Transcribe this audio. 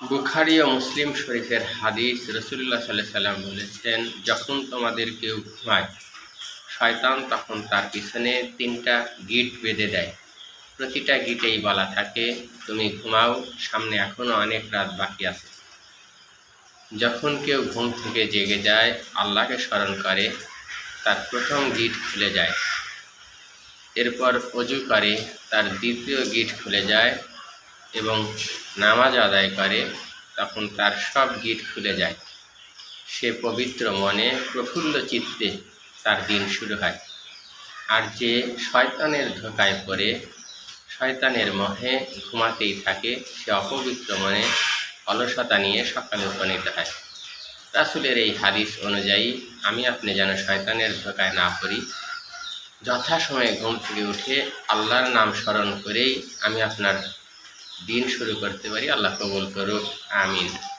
বুখারি ও মুসলিম শরীফের হাদিস রসুল্লাহ সাল্লাহ সাল্লাম বলেছেন, যখন তোমাদের কেউ ঘুমায়, শয়তান তখন তার পিছনে তিনটা গিট বেঁধে দেয়। প্রতিটা গিটেই বলা থাকে, তুমি ঘুমাও, সামনে এখনও অনেক রাত বাকি আছে। যখন কেউ ঘুম থেকে জেগে যায়, আল্লাহকে স্মরণ করে, তার প্রথম গিট খুলে যায়। এরপর অজু করে, তার দ্বিতীয় গিট খুলে যায় এবং নামাজ আদায় করে, তখন তার সব গিট খুলে যায়। সে পবিত্র মনে প্রফুল্ল চিত্তে তার দিন শুরু হয়। আর যে শয়তানের ধোকায় পড়ে, শয়তানের মহে ঘুমাতেই থাকে, সে অপবিত্র মনে অলসতা নিয়ে সকালে উপনীত হয়। রাসুলের এই হাদিস অনুযায়ী, আমি আপনি যেন শয়তানের ধোকায় না পড়ি। যথাসময়ে ঘুম থেকে উঠে আল্লাহর নাম স্মরণ করেই আমি আপনার দিন শুরু করতে পারি। আল্লাহ কবুল করুক। আমিন।